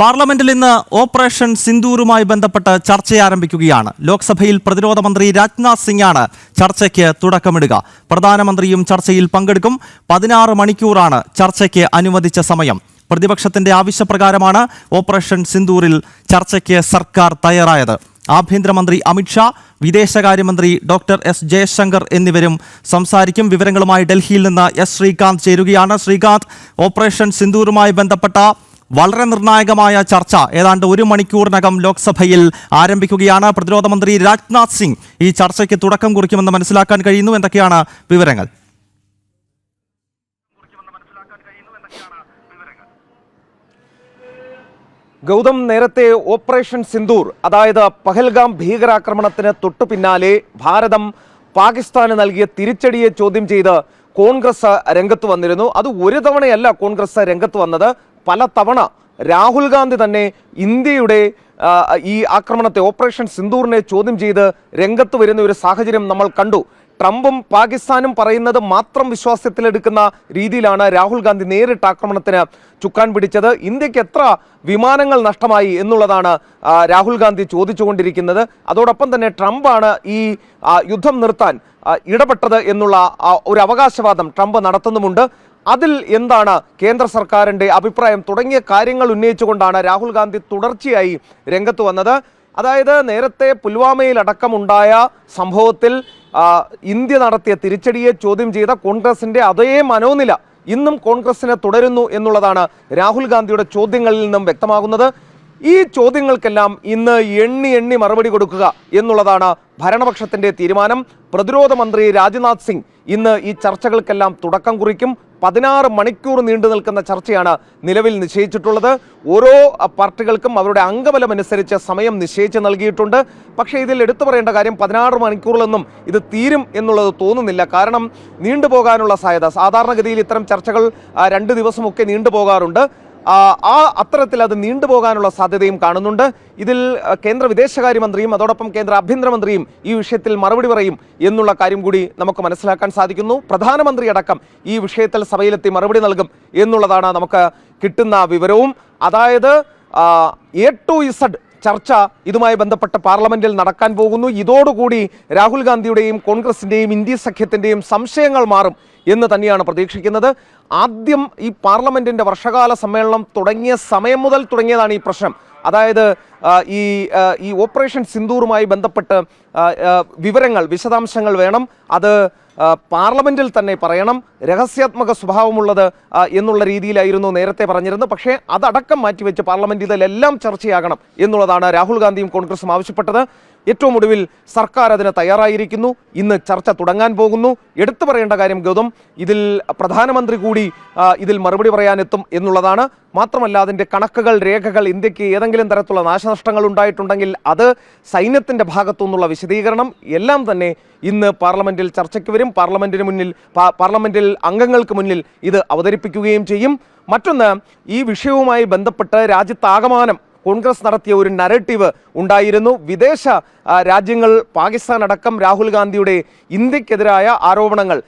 പാർലമെന്റിൽ ഇന്ന് ഓപ്പറേഷൻ സിന്ദൂറുമായി ബന്ധപ്പെട്ട് ചർച്ച ആരംഭിക്കുകയാണ്. ലോക്സഭയിൽ പ്രതിരോധ മന്ത്രി രാജ്നാഥ് സിംഗാണ് ചർച്ചയ്ക്ക് തുടക്കമിടുക. പ്രധാനമന്ത്രിയും ചർച്ചയിൽ പങ്കെടുക്കും. പതിനാറ് മണിക്കൂറാണ് ചർച്ചയ്ക്ക് അനുവദിച്ച സമയം. പ്രതിപക്ഷത്തിന്റെ ആവശ്യപ്രകാരമാണ് ഓപ്പറേഷൻ സിന്ദൂറിൽ ചർച്ചയ്ക്ക് സർക്കാർ തയ്യാറായത്. ആഭ്യന്തരമന്ത്രി അമിത്ഷാ വിദേശകാര്യമന്ത്രി ഡോക്ടർ എസ് ജയശങ്കർ എന്നിവരും സംസാരിക്കും. വിവരങ്ങളുമായി ഡൽഹിയിൽ നിന്ന് എസ് ശ്രീകാന്ത് ചേരുകയാണ്. ശ്രീകാന്ത് ഓപ്പറേഷൻ സിന്ദൂറുമായി ബന്ധപ്പെട്ട വളരെ നിർണായകമായ ചർച്ച. ഏതാണ്ട് ഒരു മണിക്കൂറിനകം ലോക്സഭയിൽ ആരംഭിക്കുകയാണ് പ്രതിരോധ മന്ത്രി രാജ്നാഥ് സിംഗ്. ഈ ചർച്ചയ്ക്ക് തുടക്കം കുറിക്കുമെന്ന് മനസ്സിലാക്കാൻ കഴിയുന്നു. എന്തൊക്കെയാണ് വിവരങ്ങൾ? ഗൗതം നേരത്തെ ഓപ്പറേഷൻ സിന്ദൂർ അതായത് പഹൽഗാം ഭീകരാക്രമണത്തിന് തൊട്ടു പിന്നാലെ ഭാരതം പാകിസ്ഥാന് നൽകിയ തിരിച്ചടിയെ ചോദ്യം ചെയ്ത് കോൺഗ്രസ് രംഗത്ത് വന്നിരുന്നു. അത് ഒരു തവണയല്ല കോൺഗ്രസ് രംഗത്ത് വന്നത്. പല തവണ രാഹുൽ ഗാന്ധി തന്നെ ഇന്ത്യയുടെ ഈ ആക്രമണത്തെ ഓപ്പറേഷൻ സിന്ദൂറിനെ ചോദ്യം ചെയ്ത് രംഗത്ത് വരുന്ന ഒരു സാഹചര്യം നമ്മൾ കണ്ടു. ട്രംപും പാകിസ്ഥാനും പറയുന്നത് മാത്രം വിശ്വാസത്തിലെടുക്കുന്ന രീതിയിലാണ് രാഹുൽ ഗാന്ധി നേരിട്ട് ആക്രമണത്തിന് ചുക്കാൻ പിടിച്ചത്. ഇന്ത്യയ്ക്ക് എത്ര വിമാനങ്ങൾ നഷ്ടമായി എന്നുള്ളതാണ് രാഹുൽ ഗാന്ധി ചോദിച്ചുകൊണ്ടിരിക്കുന്നത്. അതോടൊപ്പം തന്നെ ട്രംപാണ് ഈ യുദ്ധം നിർത്താൻ ഇടപെട്ടത് എന്നുള്ള ഒരു അവകാശവാദം ട്രംപ് നടത്തുന്നുമുണ്ട്. അതിൽ എന്താണ് കേന്ദ്ര സർക്കാരിന്റെ അഭിപ്രായം? തുടങ്ങിയ കാര്യങ്ങൾ ഉന്നയിച്ചുകൊണ്ടാണ് രാഹുൽ ഗാന്ധി തുടർച്ചയായി രംഗത്ത് വന്നത്. അതായത് നേരത്തെ പുൽവാമയിൽ അടക്കമുണ്ടായ സംഭവത്തിൽ ഇന്ത്യ നടത്തിയ തിരിച്ചടിയെ ചോദ്യം ചെയ്ത കോൺഗ്രസിന്റെ അതേ മനോനില ഇന്നും കോൺഗ്രസിന് തുടരുന്നു എന്നുള്ളതാണ് രാഹുൽ ഗാന്ധിയുടെ ചോദ്യങ്ങളിൽ നിന്നും വ്യക്തമാകുന്നത്. ഈ ചോദ്യങ്ങൾക്കെല്ലാം ഇന്ന് എണ്ണി എണ്ണി മറുപടി കൊടുക്കുക എന്നുള്ളതാണ് ഭരണപക്ഷത്തിന്റെ തീരുമാനം. പ്രതിരോധ മന്ത്രി രാജ്നാഥ് സിംഗ് ഇന്ന് ഈ ചർച്ചകൾക്കെല്ലാം തുടക്കം കുറിക്കും. പതിനാറ് മണിക്കൂർ നീണ്ടു നിൽക്കുന്ന ചർച്ചയാണ് നിലവിൽ നിശ്ചയിച്ചിട്ടുള്ളത്. ഓരോ പാർട്ടികൾക്കും അവരുടെ അംഗബലം അനുസരിച്ച് സമയം നിശ്ചയിച്ച് നൽകിയിട്ടുണ്ട്. പക്ഷേ ഇതിൽ എടുത്തു പറയേണ്ട കാര്യം പതിനാറ് മണിക്കൂറിലൊന്നും ഇത് തീരും എന്നുള്ളത് തോന്നുന്നില്ല. കാരണം നീണ്ടുപോകാനുള്ള സാധ്യത. സാധാരണഗതിയിൽ ഇത്തരം ചർച്ചകൾ രണ്ട് ദിവസമൊക്കെ നീണ്ടുപോകാറുണ്ട്. ആ, അത്തരത്തിൽ അത് നീണ്ടുപോകാനുള്ള സാധ്യതയും കാണുന്നുണ്ട്. ഇതിൽ കേന്ദ്ര വിദേശകാര്യമന്ത്രിയും അതോടൊപ്പം കേന്ദ്ര ആഭ്യന്തരമന്ത്രിയും ഈ വിഷയത്തിൽ മറുപടി പറയും എന്നുള്ള കാര്യം കൂടി നമുക്ക് മനസ്സിലാക്കാൻ സാധിക്കുന്നു. പ്രധാനമന്ത്രി അടക്കം ഈ വിഷയത്തിൽ സഭയിലെത്തി മറുപടി നൽകും എന്നുള്ളതാണ് നമുക്ക് കിട്ടുന്ന വിവരവും. അതായത് എ ടു ഇസഡ് ചർച്ച ഇതുമായി ബന്ധപ്പെട്ട് പാർലമെന്റിൽ നടക്കാൻ പോകുന്നു. ഇതോടുകൂടി രാഹുൽ ഗാന്ധിയുടെയും കോൺഗ്രസിന്റെയും ഇന്ത്യ സഖ്യത്തിന്റെയും സംശയങ്ങൾ മാറും. എന്ന് തന്നെയാണ് പ്രതീക്ഷിക്കുന്നത്. ആദ്യം ഈ പാർലമെന്റിന്റെ വർഷകാല സമ്മേളനം തുടങ്ങിയ സമയം മുതൽ തുടങ്ങിയതാണ് ഈ പ്രശ്നം. അതായത് ഈ ഈ ഓപ്പറേഷൻ സിന്ദൂറുമായി ബന്ധപ്പെട്ട് വിവരങ്ങൾ വിശദാംശങ്ങൾ വേണം. അത് പാർലമെന്റിൽ തന്നെ പറയണം. രഹസ്യാത്മക സ്വഭാവമുള്ളത് എന്നുള്ള രീതിയിലായിരുന്നു നേരത്തെ പറഞ്ഞിരുന്നത്. പക്ഷേ അതടക്കം മാറ്റിവെച്ച് പാർലമെന്റ് ഇതിലെല്ലാം ചർച്ചയാകണം എന്നുള്ളതാണ് രാഹുൽ ഗാന്ധിയും കോൺഗ്രസും ആവശ്യപ്പെട്ടത്. ഏറ്റവും ഒടുവിൽ സർക്കാർ അതിന് തയ്യാറായിരിക്കുന്നു. ഇന്ന് ചർച്ച തുടങ്ങാൻ പോകുന്നു. എടുത്തു പറയേണ്ട കാര്യം ഗൗതം ഇതിൽ പ്രധാനമന്ത്രി കൂടി ഇതിൽ മറുപടി പറയാനെത്തും എന്നുള്ളതാണ്. മാത്രമല്ല അതിന്റെ കണക്കുകൾ രേഖകൾ ഇന്ത്യയ്ക്ക് ഏതെങ്കിലും തരത്തിലുള്ള നാശനഷ്ടങ്ങൾ ഉണ്ടായിട്ടുണ്ടെങ്കിൽ അത് സൈന്യത്തിന്റെ ഭാഗത്തു നിന്നുള്ള വിശദീകരണം എല്ലാം തന്നെ ഇന്ന് പാർലമെന്റിൽ ചർച്ചയ്ക്ക് വരും. പാർലമെന്റിന് മുന്നിൽ പാർലമെന്റിൽ അംഗങ്ങൾക്ക് മുന്നിൽ ഇത് അവതരിപ്പിക്കുകയും ചെയ്യും. മറ്റൊന്ന് ഈ വിഷയവുമായി ബന്ധപ്പെട്ട് രാജ്യത്താകമാനം കോൺഗ്രസ് നടത്തിയ ഒരു നരേറ്റീവ് ഉണ്ടായിരുന്നു. വിദേശ രാജ്യങ്ങൾ പാകിസ്ഥാൻ അടക്കം രാഹുൽ ഗാന്ധിയുടെ ഇന്ത്യക്കെതിരായ ആരോപണങ്ങൾ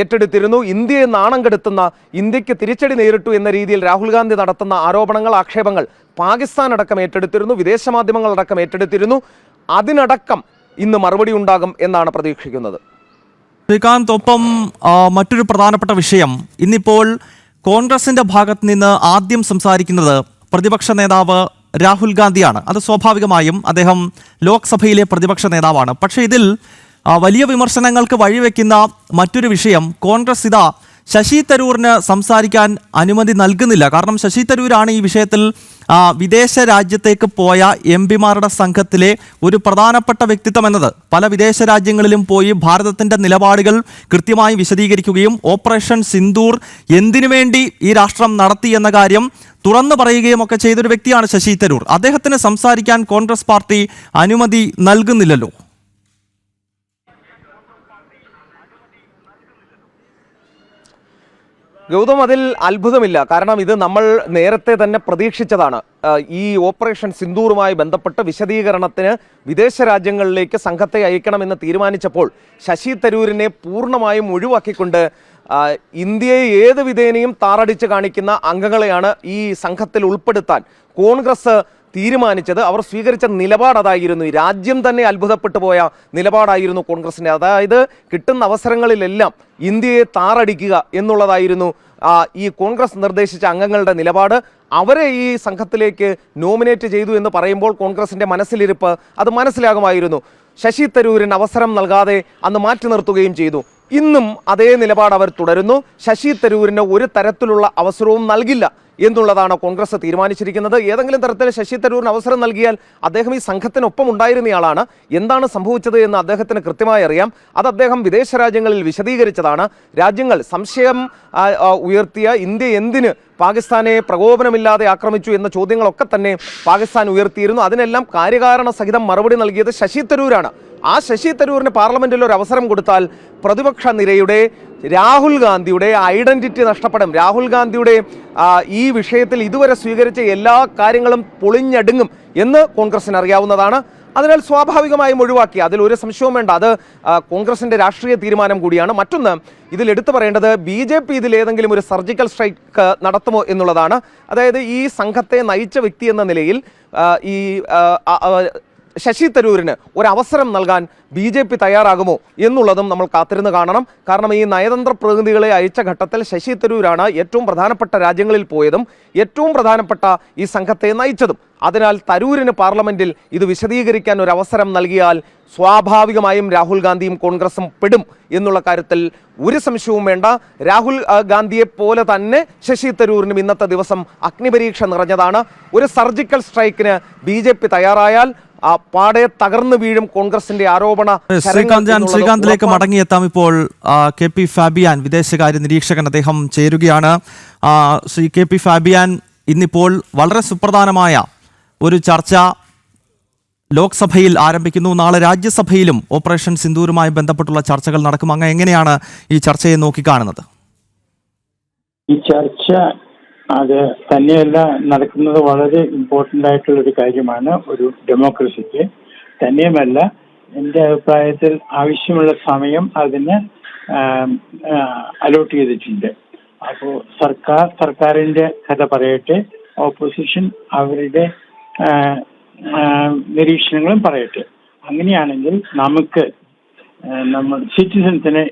ഏറ്റെടുത്തിരുന്നു. ഇന്ത്യയെ നാണം കെടുത്തുന്ന ഇന്ത്യയ്ക്ക് തിരിച്ചടി നേരിട്ടു എന്ന രീതിയിൽ രാഹുൽ ഗാന്ധി നടത്തുന്ന ആരോപണങ്ങൾ ആക്ഷേപങ്ങൾ പാകിസ്ഥാൻ അടക്കം ഏറ്റെടുത്തിരുന്നു. വിദേശ മാധ്യമങ്ങൾ അടക്കം ഏറ്റെടുത്തിരുന്നു. അതിനടക്കം ഇന്ന് മറുപടി ഉണ്ടാകും എന്നാണ് പ്രതീക്ഷിക്കുന്നത്. ശ്രീകാന്ത് ഒപ്പം മറ്റൊരു പ്രധാനപ്പെട്ട വിഷയം. ഇന്നിപ്പോൾ കോൺഗ്രസിന്റെ ഭാഗത്ത് നിന്ന് ആദ്യം സംസാരിക്കുന്നത് പ്രതിപക്ഷ നേതാവ് രാഹുൽ ഗാന്ധിയാണ്. അത് സ്വാഭാവികമായും അദ്ദേഹം ലോക്സഭയിലെ പ്രതിപക്ഷ നേതാവാണ്. പക്ഷേ ഇതിൽ വലിയ വിമർശനങ്ങൾക്ക് വഴിവെക്കുന്ന മറ്റൊരു വിഷയം കോൺഗ്രസ് ഇതാ ശശി തരൂറിന് സംസാരിക്കാൻ അനുമതി നൽകുന്നില്ല. കാരണം ശശി തരൂരാണ് ഈ വിഷയത്തിൽ വിദേശ രാജ്യത്തേക്ക് പോയ എം പിമാരുടെ സംഘത്തിലെ ഒരു പ്രധാനപ്പെട്ട വ്യക്തിത്വം എന്നത്. പല വിദേശ രാജ്യങ്ങളിലും പോയി ഭാരതത്തിന്റെ നിലപാടുകൾ കൃത്യമായി വിശദീകരിക്കുകയും ഓപ്പറേഷൻ സിന്ദൂർ എന്തിനു വേണ്ടി ഈ രാഷ്ട്രം നടത്തി എന്ന കാര്യം തുറന്നു പറയുകയും ഒക്കെ ചെയ്തൊരു വ്യക്തിയാണ് ശശി തരൂർ. അദ്ദേഹത്തിന് സംസാരിക്കാൻ കോൺഗ്രസ് പാർട്ടി അനുമതി നൽകുന്നില്ലല്ലോ. ഗൗതം അതിൽ അത്ഭുതമില്ല. കാരണം ഇത് നമ്മൾ നേരത്തെ തന്നെ പ്രതീക്ഷിച്ചതാണ്. ഈ ഓപ്പറേഷൻ സിന്ദൂറുമായി ബന്ധപ്പെട്ട് വിശദീകരണത്തിന് വിദേശ രാജ്യങ്ങളിലേക്ക് സംഘത്തെ അയക്കണമെന്ന് തീരുമാനിച്ചപ്പോൾ ശശി തരൂരിനെ പൂർണമായും ഒഴിവാക്കിക്കൊണ്ട് ഇന്ത്യയെ ഏത് വിധേനയും താറടിച്ച് കാണിക്കുന്ന അംഗങ്ങളെയാണ് ഈ സംഘത്തിൽ ഉൾപ്പെടുത്താൻ. കോൺഗ്രസ് തീരുമാനിച്ചത്. അവർ സ്വീകരിച്ച നിലപാട് അതായിരുന്നു. രാജ്യം തന്നെ അത്ഭുതപ്പെട്ടു പോയ നിലപാടായിരുന്നു കോൺഗ്രസിന്റെ. അതായത് കിട്ടുന്ന അവസരങ്ങളിലെല്ലാം ഇന്ത്യയെ താറടിക്കുക എന്നുള്ളതായിരുന്നു ഈ കോൺഗ്രസ് നിർദ്ദേശിച്ച അംഗങ്ങളുടെ നിലപാട്. അവരെ ഈ സംഘത്തിലേക്ക് നോമിനേറ്റ് ചെയ്തു എന്ന് പറയുമ്പോൾ കോൺഗ്രസിന്റെ മനസ്സിലിരിപ്പ് അത് മനസ്സിലാകുമായിരുന്നു. ശശി തരൂരിന് അവസരം നൽകാതെ അന്ന് മാറ്റി നിർത്തുകയും ചെയ്തു. ഇന്നും അതേ നിലപാട് അവർ തുടരുന്നു. ശശി തരൂരിന് ഒരു തരത്തിലുള്ള അവസരവും നൽകില്ല എന്നുള്ളതാണ് കോൺഗ്രസ് തീരുമാനിച്ചിരിക്കുന്നത്. ഏതെങ്കിലും തരത്തിൽ ശശി തരൂരിന് അവസരം നൽകിയാൽ അദ്ദേഹം ഈ സംഘത്തിനൊപ്പം ഉണ്ടായിരുന്നയാളാണ്. എന്താണ് സംഭവിച്ചത് എന്ന് അദ്ദേഹത്തിന് കൃത്യമായി അറിയാം. അത് അദ്ദേഹം വിദേശ രാജ്യങ്ങളിൽ വിശദീകരിച്ചതാണ്. രാജ്യങ്ങൾ സംശയം ഉയർത്തിയ ഇന്ത്യ എന്തിന് പാകിസ്ഥാനെ പ്രകോപനമില്ലാതെ ആക്രമിച്ചു എന്ന ചോദ്യങ്ങളൊക്കെ തന്നെ പാകിസ്ഥാൻ ഉയർത്തിയിരുന്നു. അതിനെല്ലാം കാര്യകാരണ സഹിതം മറുപടി നൽകിയത് ശശി തരൂരാണ്. ആ ശശി തരൂരിന് പാർലമെന്റിൽ ഒരു അവസരം കൊടുത്താൽ പ്രതിപക്ഷ നിരയുടെ രാഹുൽ ഗാന്ധിയുടെ ഐഡന്റിറ്റി നഷ്ടപ്പെടും. രാഹുൽ ഗാന്ധിയുടെ ഈ വിഷയത്തിൽ ഇതുവരെ സ്വീകരിച്ച എല്ലാ കാര്യങ്ങളും പൊളിഞ്ഞടുങ്ങും എന്ന് കോൺഗ്രസിന് അറിയാവുന്നതാണ്. അതിനാൽ സ്വാഭാവികമായും ഒഴിവാക്കി. അതിൽ ഒരു സംശയവും വേണ്ട. അത് കോൺഗ്രസിന്റെ രാഷ്ട്രീയ തീരുമാനം കൂടിയാണ്. മറ്റൊന്ന് ഇതിൽ എടുത്തു പറയേണ്ടത് ബി ജെ പി ഇതിൽ ഏതെങ്കിലും ഒരു സർജിക്കൽ സ്ട്രൈക്ക് നടത്തുമോ എന്നുള്ളതാണ്. അതായത് ഈ സംഘത്തെ നയിച്ച വ്യക്തി എന്ന നിലയിൽ ഈ ശശി തരൂരിന് ഒരവസരം നൽകാൻ ബി ജെ പി തയ്യാറാകുമോ എന്നുള്ളതും നമ്മൾ കാത്തിരുന്ന് കാണണം. കാരണം ഈ നയതന്ത്ര പ്രതിനിധികളെ അയച്ച ഘട്ടത്തിൽ ശശി തരൂരാണ് ഏറ്റവും പ്രധാനപ്പെട്ട രാജ്യങ്ങളിൽ പോയതും ഏറ്റവും പ്രധാനപ്പെട്ട ഈ സംഘത്തെ നയിച്ചതും. അതിനാൽ തരൂരിന് പാർലമെന്റിൽ ഇത് വിശദീകരിക്കാൻ ഒരു അവസരം നൽകിയാൽ സ്വാഭാവികമായും രാഹുൽ ഗാന്ധിയും കോൺഗ്രസും പെടും എന്നുള്ള കാര്യത്തിൽ ഒരു സംശയവും വേണ്ട. രാഹുൽ ഗാന്ധിയെ പോലെ തന്നെ ശശി തരൂരിനും ഇന്നത്തെ ദിവസം അഗ്നിപരീക്ഷ നിറഞ്ഞതാണ്. ഒരു സർജിക്കൽ സ്ട്രൈക്കിന് ബി തയ്യാറായാൽ ആ പാടെ തകർന്നു വീഴും കോൺഗ്രസിന്റെ ആരോപണ ശ്രീകാന്ത് ഞാൻ ശ്രീകാന്തിലേക്ക് മടങ്ങിയെത്താം ഇപ്പോൾ കെ പി ഫാബിയാൻ വിദേശകാര്യ നിരീക്ഷകൻ അദ്ദേഹം ചേരുകയാണ്. ശ്രീ കെ പി ഫാബിയാൻ ഇന്നിപ്പോൾ വളരെ സുപ്രധാനമായ ഒരു ചർച്ച ലോക്സഭയിൽ ആരംഭിക്കുന്നു. നാളെ രാജ്യസഭയിലും ഓപ്പറേഷൻ സിന്ദൂരുമായി ബന്ധപ്പെട്ടുള്ള ചർച്ചകൾ നടക്കും. അങ്ങ് എങ്ങനെയാണ് ഈ ചർച്ചയെ നോക്കിക്കാണുന്നത് ഈ ചർച്ച അത് തന്നെയല്ല നടക്കുന്നത് വളരെ ഇമ്പോർട്ടന്റ് ആയിട്ടുള്ള ഒരു കാര്യമാണ് ഒരു ഡെമോക്രസിക്ക് തന്നെയുമല്ല എന്റെ അഭിപ്രായത്തിൽ ആവശ്യമുള്ള സമയം അതിന് അലോട്ട് ചെയ്തിട്ടുണ്ട്. അപ്പോൾ സർക്കാർ സർക്കാരിന്റെ കഥ പറയട്ടെ ഓപ്പോസിഷൻ അവരുടെ നിരീക്ഷണങ്ങളും പറയട്ടെ. അങ്ങനെയാണെങ്കിൽ നമുക്ക് നമ്മൾ സിറ്റിസൺസിന്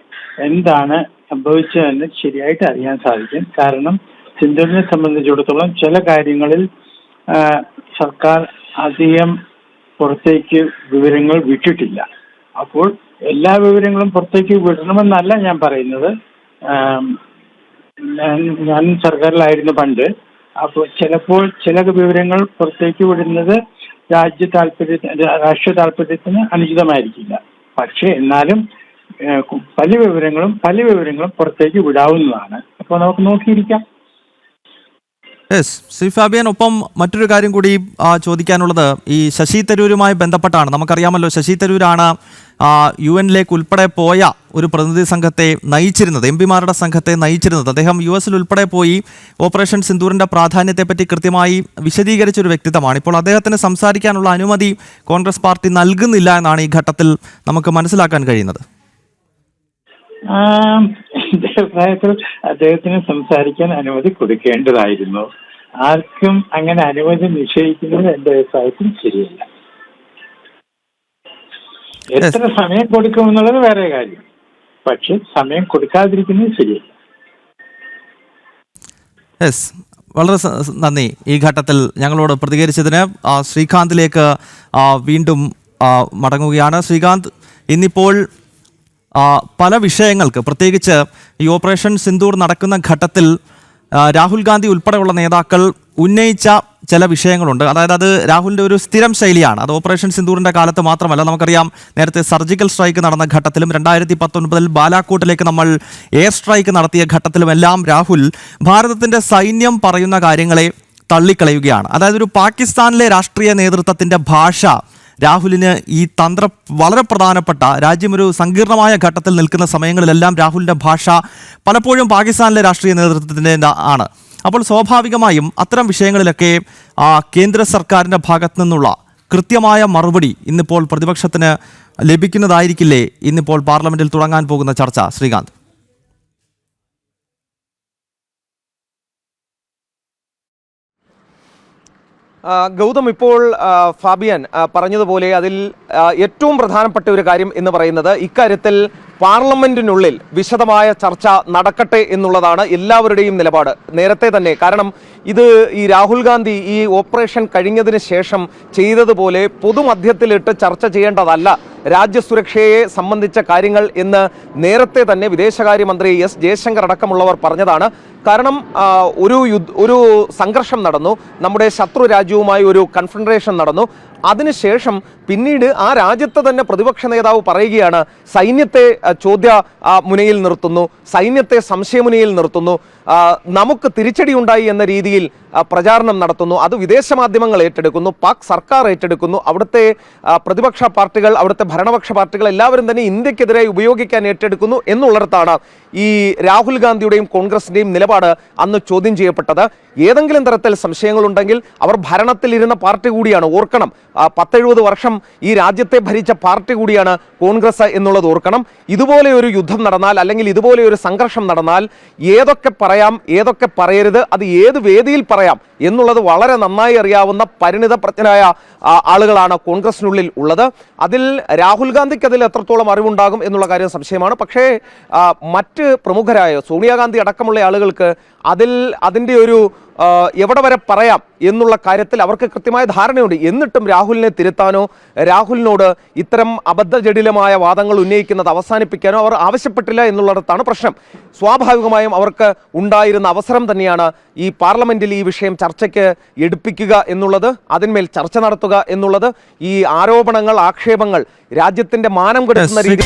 എന്താണ് സംഭവിച്ചതെന്ന് ശരിയായിട്ട് അറിയാൻ സാധിക്കും. കാരണം സിന്ധുവിനെ സംബന്ധിച്ചിടത്തോളം ചില കാര്യങ്ങളിൽ സർക്കാർ അധികം പുറത്തേക്ക് വിവരങ്ങൾ വിട്ടിട്ടില്ല. അപ്പോൾ എല്ലാ വിവരങ്ങളും പുറത്തേക്ക് വിടണമെന്നല്ല ഞാൻ പറയുന്നത്. ഞാൻ സർക്കാരിലായിരുന്നു പണ്ട്. അപ്പോൾ ചിലപ്പോൾ ചില വിവരങ്ങൾ പുറത്തേക്ക് വിടുന്നത് രാജ്യ താല്പര്യ രാഷ്ട്രീയ താല്പര്യത്തിന് അനുചിതമായിരിക്കില്ല. പക്ഷേ എന്നാലും പല വിവരങ്ങളും പല വിവരങ്ങളും പുറത്തേക്ക് വിടാവുന്നതാണ്. അപ്പോൾ നമുക്ക് നോക്കിയിരിക്കാം. യെസ് ശ്രീ ഫാബിയൻ ഒപ്പം മറ്റൊരു കാര്യം കൂടി ചോദിക്കാനുള്ളത് ഈ ശശി തരൂരുമായി ബന്ധപ്പെട്ടാണ്. നമുക്കറിയാമല്ലോ ശശി തരൂരാണ് യു എനിലേക്ക് ഉൾപ്പെടെ പോയ ഒരു പ്രതിനിധി സംഘത്തെ നയിച്ചിരുന്നത് എം പിമാരുടെ സംഘത്തെ നയിച്ചിരുന്നത്. അദ്ദേഹം യു എസിൽ ഉൾപ്പെടെ പോയി ഓപ്പറേഷൻ സിന്ദൂറിന്റെ പ്രാധാന്യത്തെപ്പറ്റി കൃത്യമായി വിശദീകരിച്ച ഒരു വ്യക്തിത്വമാണ്. ഇപ്പോൾ അദ്ദേഹത്തിന് സംസാരിക്കാനുള്ള അനുമതി കോൺഗ്രസ് പാർട്ടി നൽകുന്നില്ല എന്നാണ് ഈ ഘട്ടത്തിൽ നമുക്ക് മനസ്സിലാക്കാൻ കഴിയുന്നത്. എന്റെ അഭിപ്രായത്തിൽ അദ്ദേഹത്തിന് സംസാരിക്കാൻ അനുമതി കൊടുക്കേണ്ടതായിരുന്നു. ആർക്കും അങ്ങനെ അനുമതി നിഷേധിക്കുന്നത് എന്റെ അഭിപ്രായത്തിൽ ശരിയല്ല. എത്ര സമയം കൊടുക്കുമെന്നുള്ളത് വേറെ കാര്യം. പക്ഷെ സമയം കൊടുക്കാതിരിക്കുന്നത് ശരിയല്ല. വളരെ നന്ദി. ഈ ഘട്ടത്തിൽ ഞങ്ങളോട് പ്രതികരിച്ചതിന് ശ്രീകാന്തിലേക്ക് വീണ്ടും മടങ്ങുകയാണ്. ശ്രീകാന്ത് ഇന്നിപ്പോൾ പല വിഷയങ്ങൾക്ക് പ്രത്യേകിച്ച് ഈ ഓപ്പറേഷൻ സിന്ദൂർ നടക്കുന്ന ഘട്ടത്തിൽ രാഹുൽ ഗാന്ധി ഉൾപ്പെടെയുള്ള നേതാക്കൾ ഉന്നയിച്ച ചില വിഷയങ്ങളുണ്ട്. അതായത് അത് രാഹുലിന്റെ ഒരു സ്ഥിരം ശൈലിയാണ്. അത് ഓപ്പറേഷൻ സിന്ദൂറിന്റെ കാലത്ത് മാത്രമല്ല നമുക്കറിയാം നേരത്തെ സർജിക്കൽ സ്ട്രൈക്ക് നടന്ന ഘട്ടത്തിലും രണ്ടായിരത്തി പത്തൊൻപതിൽ ബാലാക്കോട്ടിലേക്ക് നമ്മൾ എയർ സ്ട്രൈക്ക് നടത്തിയ ഘട്ടത്തിലുമെല്ലാം രാഹുൽ ഭാരതത്തിന്റെ സൈന്യം പറയുന്ന കാര്യങ്ങളെ തള്ളിക്കളയുകയാണ്. അതായത് ഒരു പാകിസ്ഥാനിലെ രാഷ്ട്രീയ നേതൃത്വത്തിന്റെ ഭാഷ രാഹുലിന് ഈ തന്ത്ര വളരെ പ്രധാനപ്പെട്ട രാജ്യം ഒരു സങ്കീർണമായ ഘട്ടത്തിൽ നിൽക്കുന്ന സമയങ്ങളിലെല്ലാം രാഹുലിന്റെ ഭാഷ പലപ്പോഴും പാകിസ്ഥാനിലെ രാഷ്ട്രീയ നേതൃത്വത്തിന്റെ ആണ്. അപ്പോൾ സ്വാഭാവികമായും അത്തരം വിഷയങ്ങളിലൊക്കെ ആ, കേന്ദ്ര സർക്കാരിന്റെ ഭാഗത്തു നിന്നുള്ള കൃത്യമായ മറുപടി ഇന്നിപ്പോൾ പ്രതിപക്ഷത്തിന് ലഭിക്കുന്നതായിരിക്കില്ലേ? ഇന്നിപ്പോൾ പാർലമെന്റിൽ തുടങ്ങാൻ പോകുന്ന ചർച്ച. ശ്രീകാന്ത്. ഗൗതം ഇപ്പോൾ ഫാബിയൻ പറഞ്ഞതുപോലെ അതിൽ ഏറ്റവും പ്രധാനപ്പെട്ട ഒരു കാര്യം എന്ന് പറയുന്നത് ഇക്കാര്യത്തിൽ പാർലമെന്റിനുള്ളിൽ വിശദമായ ചർച്ച നടക്കട്ടെ എന്നുള്ളതാണ് എല്ലാവരുടെയും നിലപാട്. നേരത്തെ തന്നെ കാരണം ഇത് ഈ രാഹുൽ ഗാന്ധി ഈ ഓപ്പറേഷൻ കഴിഞ്ഞതിന് ശേഷം ചെയ്തതുപോലെ പൊതുമധ്യത്തിലിട്ട് ചർച്ച ചെയ്യേണ്ടതല്ല. രാജ്യസുരക്ഷയെ സംബന്ധിച്ച കാര്യങ്ങൾ എന്ന് നേരത്തെ തന്നെ വിദേശകാര്യമന്ത്രി എസ് ജയശങ്കർ അടക്കമുള്ളവർ പറഞ്ഞതാണ്. കാരണം ഒരു ഒരു സംഘർഷം നടന്നു. നമ്മുടെ ശത്രു രാജ്യവുമായി ഒരു കൺഫെഡറേഷൻ നടന്നു. അതിനുശേഷം പിന്നീട് ആ രാജ്യത്തെ തന്നെ പ്രതിപക്ഷ നേതാവ് പറയുകയാണ് സൈന്യത്തെ ചോദ്യ മുനയിൽ നിർത്തുന്നു സൈന്യത്തെ സംശയമുനയിൽ നിർത്തുന്നു നമുക്ക് തിരിച്ചടി ഉണ്ടായി എന്ന രീതിയിൽ പ്രചാരണം നടത്തുന്നു അത് വിദേശ മാധ്യമങ്ങൾ ഏറ്റെടുക്കുന്നു പാക് സർക്കാർ ഏറ്റെടുക്കുന്നു അവിടുത്തെ പ്രതിപക്ഷ പാർട്ടികൾ അവിടുത്തെ ഭരണപക്ഷ പാർട്ടികൾ എല്ലാവരും തന്നെ ഇന്ത്യക്കെതിരെ ഉപയോഗിക്കാൻ ഏറ്റെടുക്കുന്നു എന്നുള്ളിടത്താണ് ഈ രാഹുൽ ഗാന്ധിയുടെയും കോൺഗ്രസിന്റെയും നിലപാട് അന്ന് ചോദ്യം ചെയ്യപ്പെട്ടത്? ഏതെങ്കിലും തരത്തിൽ സംശയങ്ങളുണ്ടെങ്കിൽ അവർ ഭരണത്തിലിരുന്ന പാർട്ടി കൂടിയാണ് ഓർക്കണം. പത്തെഴുപത് വർഷം ഈ രാജ്യത്തെ ഭരിച്ച പാർട്ടി കൂടിയാണ് കോൺഗ്രസ് എന്നുള്ളത് ഓർക്കണം. ഇതുപോലെ ഒരു യുദ്ധം നടന്നാൽ അല്ലെങ്കിൽ ഇതുപോലെ ഒരു സംഘർഷം നടന്നാൽ ഏതൊക്കെ പറയാം ഏതൊക്കെ പറയരുത് അത് ഏത് വേദിയിൽ പറയാം? എന്നുള്ളത് വളരെ നന്നായി അറിയാവുന്ന പരിണിത പ്രജ്ഞരായ ആ, ആളുകളാണ് കോൺഗ്രസിനുള്ളിൽ ഉള്ളത്. അതിൽ രാഹുൽ ഗാന്ധിക്ക് അതിൽ എത്രത്തോളം അറിവുണ്ടാകും എന്നുള്ള കാര്യം സംശയമാണ്. പക്ഷേ മറ്റ് പ്രമുഖരായ സോണിയാഗാന്ധി അടക്കമുള്ള ആളുകൾക്ക് അതിൽ അതിന്റെ ഒരു എവിടെ വരെ പറയാം എന്നുള്ള കാര്യത്തിൽ അവർക്ക് കൃത്യമായ ധാരണയുണ്ട്. എന്നിട്ടും രാഹുലിനെ തിരുത്താനോ രാഹുലിനോട് ഇത്തരം അബദ്ധജടിലമായ വാദങ്ങൾ ഉന്നയിക്കുന്നത് അവസാനിപ്പിക്കാനോ അവർ ആവശ്യപ്പെട്ടില്ല എന്നുള്ളിടത്താണ് പ്രശ്നം. സ്വാഭാവികമായും അവർക്ക് ഉണ്ടായിരുന്ന അവസരം തന്നെയാണ് ഈ പാർലമെന്റിൽ ഈ വിഷയം ചർച്ചയ്ക്ക് എടുപ്പിക്കുക എന്നുള്ളത് അതിന്മേൽ ചർച്ച നടത്തുക എന്നുള്ളത്. ഈ ആരോപണങ്ങൾ ആക്ഷേപങ്ങൾ രാജ്യത്തിന്റെ മാനം കെടുത്തുന്ന രീതി